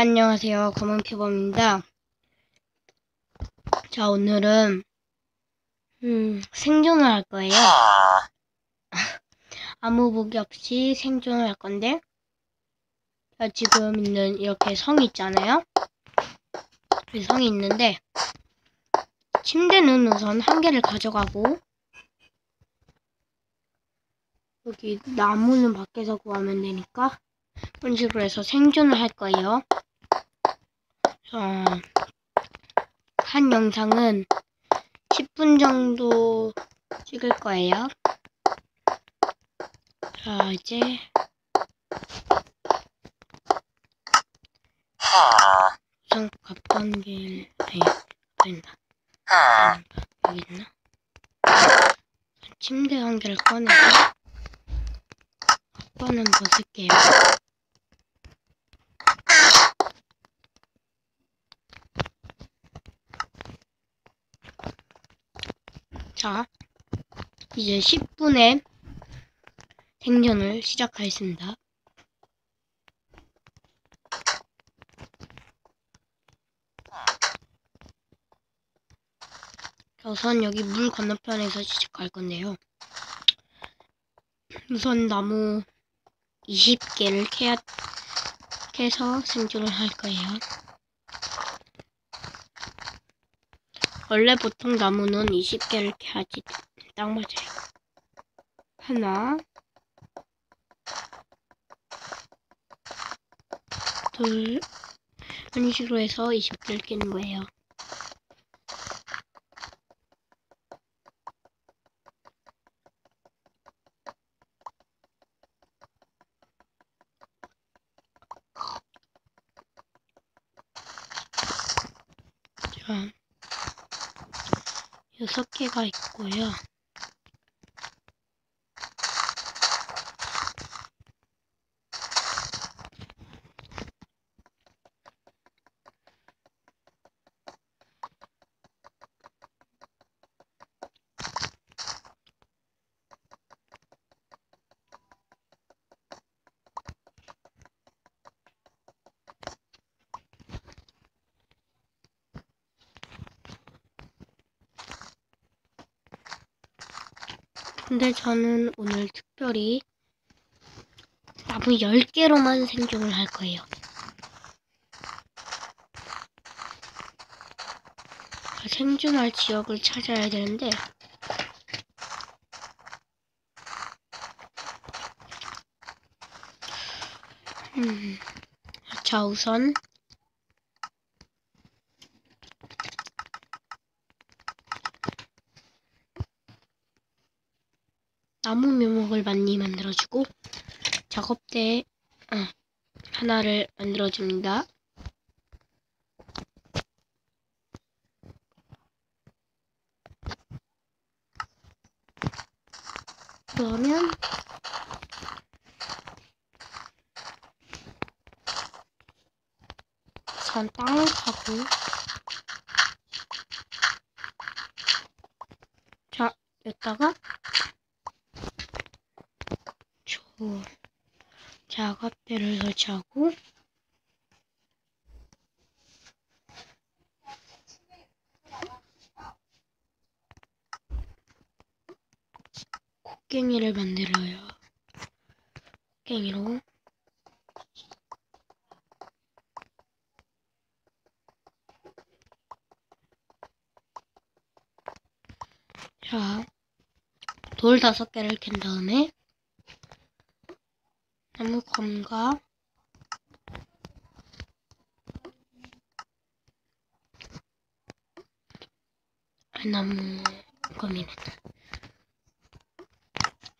안녕하세요. 검은 표범입니다. 자, 오늘은, 음, 생존을 할 거예요. 아무 무기 없이 생존을 할 건데, 자, 지금 있는 이렇게 성이 있잖아요. 이 성이 있는데, 침대는 우선 한 개를 가져가고, 여기 나무는 밖에서 구하면 되니까, 이런 식으로 해서 생존을 할 거예요. 어, 한 영상은 10분 정도 찍을 거예요. 자, 이제 우선 길, 아니, 아니다. 여기 있나? 침대 한 개를 꺼내고 아빠는 벗을게요. 자, 이제 10분의 생존을 시작하겠습니다. 자, 우선 여기 물 건너편에서 시작할 건데요. 우선 나무 20개를 캐야, 캐서 생존을 할 거예요. 원래 보통 나무는 20개를 캐야지 딱 맞아요. 하나, 둘, 이런 식으로 해서 20개를 캐는 거예요. 6개가 있고요. 근데 저는 오늘 특별히 나무 10개로만 생존을 할 거예요. 생존할 지역을 찾아야 되는데 음, 자 우선 나무 묘목을 많이 만들어주고 작업대 어, 하나를 만들어줍니다. 그러면 우선 땅을 파고 자 여기다가 작업대를 설치하고 곡괭이를 만들어요. 곡괭이로 자, 돌 다섯 개를 캔 다음에 나무 검과 나무 검이네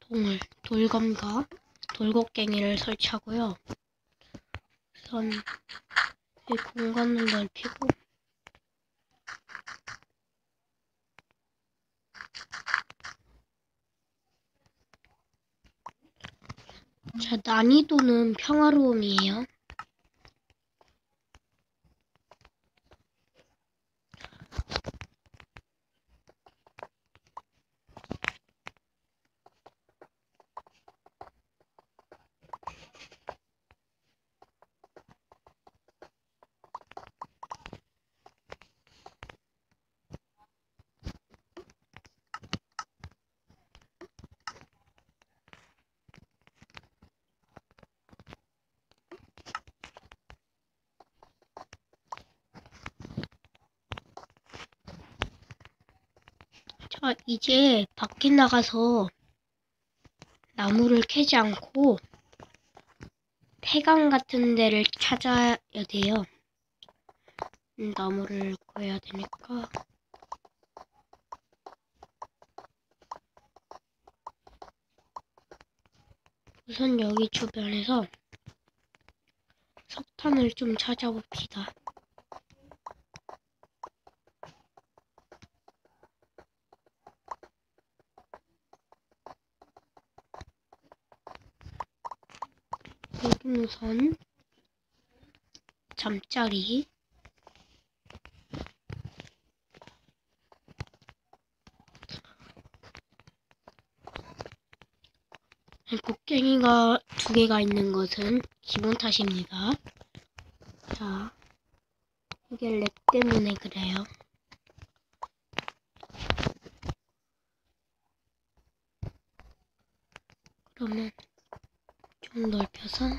동을 돌검과 돌곡갱이를 설치하고요. 우선 이 공간을 넓히고 자, 난이도는 평화로움이에요. 자, 이제 밖에 나가서 나무를 캐지 않고 폐강 같은 데를 찾아야 돼요. 음, 나무를 구해야 되니까. 우선 여기 주변에서 석탄을 좀 찾아봅시다. 우선 잠자리 곡괭이가 두 개가 있는 것은 기본 탓입니다. 자, 이게 렉 때문에 그래요. 그러면 좀 넓혀서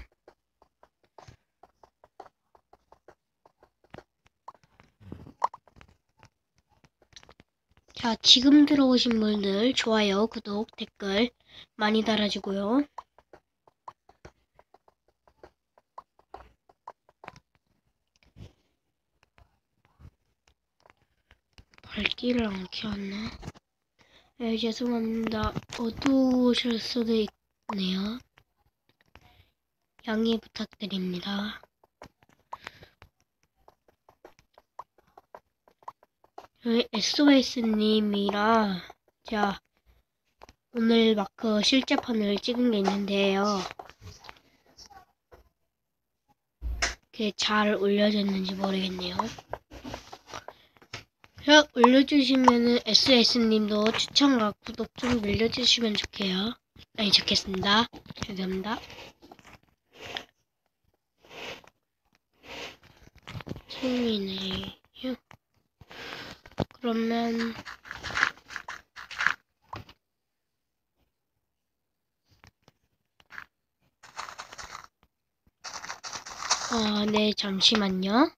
자, 지금 들어오신 분들 좋아요, 구독, 댓글 많이 달아주고요. 밝기를 안 켜웠나? 네, 죄송합니다. 어두우실 수도 있네요. 양해 부탁드립니다. 저희 SOS님이랑 제가 오늘 마크 실제판을 찍은 게 있는데요. 잘 올려졌는지 모르겠네요. 자, 올려주시면은 SOS님도 추천과 구독 좀 늘려주시면 좋게요. 아니, 좋겠습니다. 죄송합니다. 챙이네요. 그러면 아, 네, 잠시만요.